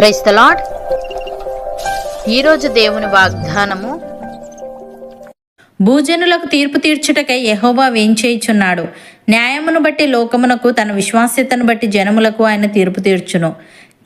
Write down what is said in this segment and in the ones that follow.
Price the lord ఈరోజు దేవుని వాగ్దానము భూజనులకు తీర్పు తీర్చుటకై యహోబా వేంచేయుచున్నాడు న్యాయమును బట్టి లోకమునకు తన విశ్వాస్యతను బట్టి జనములకు ఆయన తీర్పు తీర్చును.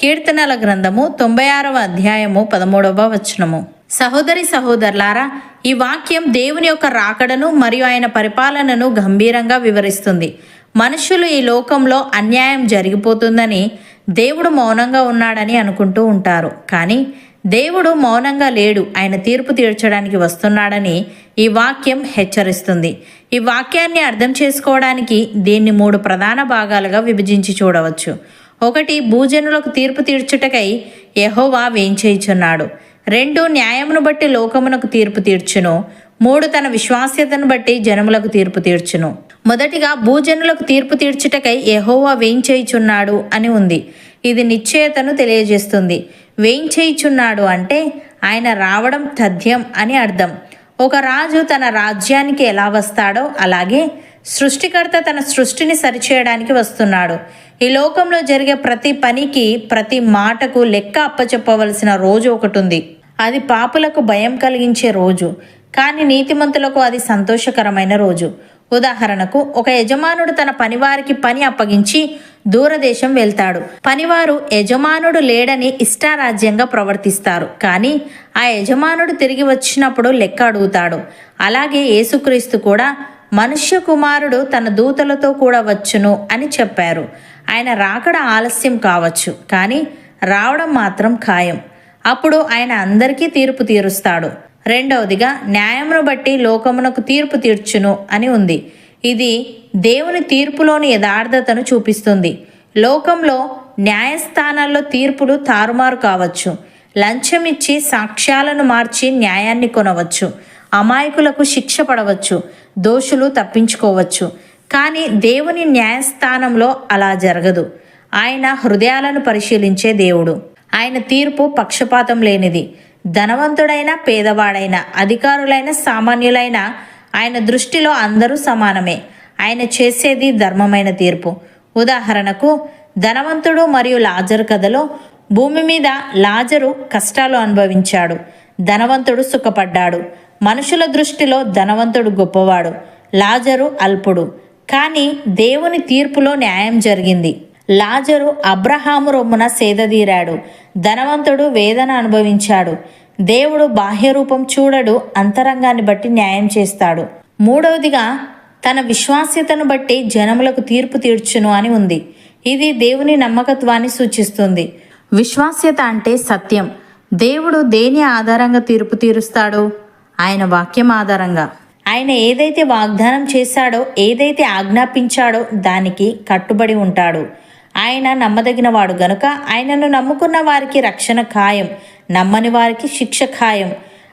కీర్తనల గ్రంథము తొంభై ఆరవ అధ్యాయము పదమూడవ వచనము. సహోదరి సహోదరులారా ఈ వాక్యం దేవుని యొక్క రాకడను మరియు ఆయన పరిపాలనను గంభీరంగా వివరిస్తుంది. మనుషులు ఈ లోకంలో అన్యాయం జరిగిపోతుందని దేవుడు మౌనంగా ఉన్నాడని అనుకుంటూ ఉంటారు. కానీ దేవుడు మౌనంగా లేడు. ఆయన తీర్పు తీర్చడానికి వస్తున్నాడని ఈ వాక్యం హెచ్చరిస్తుంది. ఈ వాక్యాన్ని అర్థం చేసుకోవడానికి దీన్ని మూడు ప్రధాన భాగాలుగా విభజించి చూడవచ్చు. ఒకటి భూజనులకు తీర్పు తీర్చుటకై యహోవా వేయించేయుచున్నాడు రెండు న్యాయమును బట్టి లోకమునకు తీర్పు తీర్చును. మూడు తన విశ్వాస్యతను బట్టి జనములకు తీర్పు తీర్చును. మొదటిగా భూజనులకు తీర్పు తీర్చుటకై ఎహోవా వేయించేయుచున్నాడు అని ఉంది. ఇది నిశ్చయతను తెలియజేస్తుంది. వేంచేయుచున్నాడు అంటే ఆయన రావడం తథ్యం అని అర్థం. ఒక రాజు తన రాజ్యానికి ఎలా వస్తాడో అలాగే సృష్టికర్త తన సృష్టిని సరిచేయడానికి వస్తున్నాడు. ఈ లోకంలో జరిగే ప్రతి పనికి ప్రతి మాటకు లెక్క అప్పచెప్పవలసిన రోజు ఒకటి ఉంది. అది పాపులకు భయం కలిగించే రోజు. కానీ నీతిమంతులకు అది సంతోషకరమైన రోజు. ఉదాహరణకు ఒక యజమానుడు తన పనివారికి పని అప్పగించి దూరదేశం వెళ్తాడు. పనివారు యజమానుడు లేడని ఇష్టారాజ్యంగా ప్రవర్తిస్తారు. కానీ ఆ యజమానుడు తిరిగి వచ్చినప్పుడు లెక్క అడుగుతాడు. అలాగే యేసుక్రీస్తు కూడా మనుష్య కుమారుడు తన దూతలతో కూడా వచ్చును అని చెప్పారు. ఆయన రాకడ ఆలస్యం కావచ్చు కానీ రావడం మాత్రం ఖాయం. అప్పుడు ఆయన అందరికీ తీర్పు తీరుస్తాడు. రెండవదిగా న్యాయమును బట్టి లోకమునకు తీర్పు తీర్చును అని ఉంది. ఇది దేవుని తీర్పులోని యథార్థతను చూపిస్తుంది. లోకంలో న్యాయస్థానాల్లో తీర్పులు తారుమారు కావచ్చు. లంచం ఇచ్చి సాక్ష్యాలను మార్చి న్యాయాన్ని కొనవచ్చు. అమాయకులకు శిక్ష పడవచ్చు. దోషులు తప్పించుకోవచ్చు. కానీ దేవుని న్యాయస్థానంలో అలా జరగదు. ఆయన హృదయాలను పరిశీలించే దేవుడు. ఆయన తీర్పు పక్షపాతం లేనిది. ధనవంతుడైన పేదవాడైన అధికారులైన సామాన్యులైన ఆయన దృష్టిలో అందరూ సమానమే. ఆయన చేసేది ధర్మమైన తీర్పు. ఉదాహరణకు ధనవంతుడు మరియు లాజరు కథలో భూమి మీద లాజరు కష్టాలు అనుభవించాడు. ధనవంతుడు సుఖపడ్డాడు. మనుషుల దృష్టిలో ధనవంతుడు గొప్పవాడు. లాజరు అల్పుడు. కానీ దేవుని తీర్పులో న్యాయం జరిగింది. లాజరు అబ్రహాము రొమ్మున సేదదీరాడు. ధనవంతుడు వేదన అనుభవించాడు. దేవుడు బాహ్యరూపం చూడడు అంతరంగాన్ని బట్టి న్యాయం చేస్తాడు. మూడవదిగా తన విశ్వాస్యతను బట్టి జనములకు తీర్పు తీర్చును అని ఉంది. ఇది దేవుని నమ్మకత్వాన్ని సూచిస్తుంది. విశ్వాస్యత అంటే సత్యం. దేవుడు దేని ఆధారంగా తీర్పు తీరుస్తాడు? ఆయన వాక్యం ఆధారంగా. ఆయన ఏదైతే వాగ్దానం చేశాడో ఏదైతే ఆజ్ఞాపించాడో దానికి కట్టుబడి ఉంటాడు. ఆయన నమ్మదగినవాడు గనుక ఆయనను నమ్ముకున్న వారికి రక్షణ ఖాయం నమ్మని వారికి శిక్ష ఖాయం.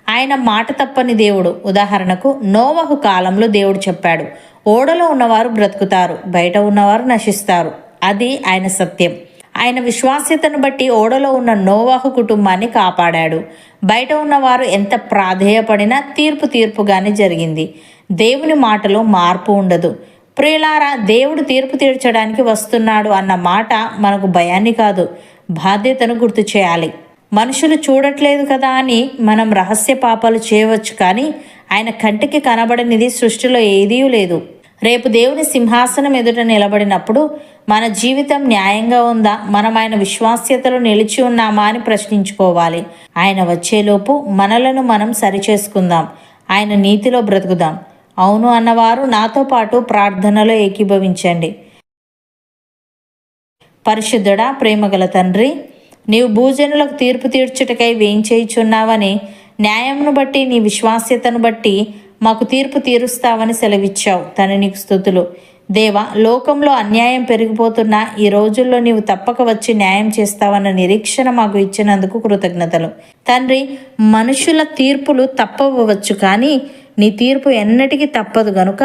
ఆయన మాట తప్పని దేవుడు. ఉదాహరణకు నోవహు కాలంలో దేవుడు చెప్పాడు ఓడలో ఉన్నవారు బ్రతుకుతారు బయట ఉన్నవారు నశిస్తారు. అది ఆయన సత్యం. ఆయన విశ్వాస్యతను బట్టి ఓడలో ఉన్న నోవాహు కుటుంబాన్ని కాపాడాడు. బయట ఉన్నవారు ఎంత ప్రాధేయపడినా తీర్పు తీర్పుగానే జరిగింది. దేవుని మాటలో మార్పు ఉండదు. ప్రియులారా దేవుడు తీర్పు తీర్చడానికి వస్తున్నాడు అన్న మాట మనకు భయాన్ని కాదు బాధ్యతను గుర్తు చేయాలి. మనుషులు చూడట్లేదు కదా అని మనం రహస్య పాపాలు చేయవచ్చు కానీ ఆయన కంటికి కనబడనిది సృష్టిలో ఏదీ లేదు. రేపు దేవుని సింహాసనం ఎదుట నిలబడినప్పుడు మన జీవితం న్యాయంగా ఉందా? మనం ఆయన విశ్వాస్యతలో నిలిచి ఉన్నామా అని ప్రశ్నించుకోవాలి. ఆయన వచ్చేలోపు మనలను మనం సరిచేసుకుందాం. ఆయన నీతిలో బ్రతుకుదాం. అవును అన్నవారు నాతో పాటు ప్రార్థనలో ఏకీభవించండి. పరిశుద్ధుడా ప్రేమగల తండ్రి నీవు భూజనులకు తీర్పు తీర్చుటకై వేయించేయుచున్నావని న్యాయంను బట్టి నీ విశ్వాస్యతను బట్టి మాకు తీర్పు తీరుస్తావని సెలవిచ్చావు. తన నీకు స్థుతులు. దేవ లోకంలో అన్యాయం పెరిగిపోతున్న ఈ రోజుల్లో నీవు తప్పక వచ్చి న్యాయం చేస్తావన్న నిరీక్షణ మాకు ఇచ్చినందుకు కృతజ్ఞతలు. తండ్రి మనుషుల తీర్పులు తప్పవచ్చు కానీ నీ తీర్పు ఎన్నటికీ తప్పదు గనుక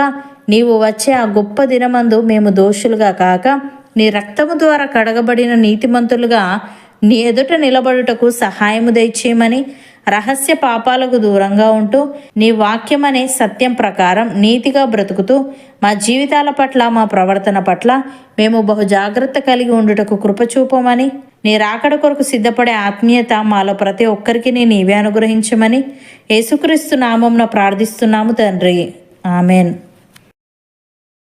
నీవు వచ్చే ఆ గొప్ప దినమందు మేము దోషులుగా కాక నీ రక్తము ద్వారా కడగబడిన నీతిమంతులుగా నీ ఎదుట నిలబడుటకు సహాయము దయచేయమని రహస్య పాపాలకు దూరంగా ఉంటూ నీ వాక్యం అనే సత్యం ప్రకారం నీతిగా బ్రతుకుతూ మా జీవితాల పట్ల మా ప్రవర్తన పట్ల మేము బహు జాగ్రత్త కలిగి ఉండుటకు కృపచూపమని నీ రాకడ కొరకు సిద్ధపడే ఆత్మీయత మాలో ప్రతి ఒక్కరికి నీ నీవే అనుగ్రహించమని యేసుక్రీస్తు నామంన ప్రార్థిస్తున్నాము తండ్రి. ఆమెన్.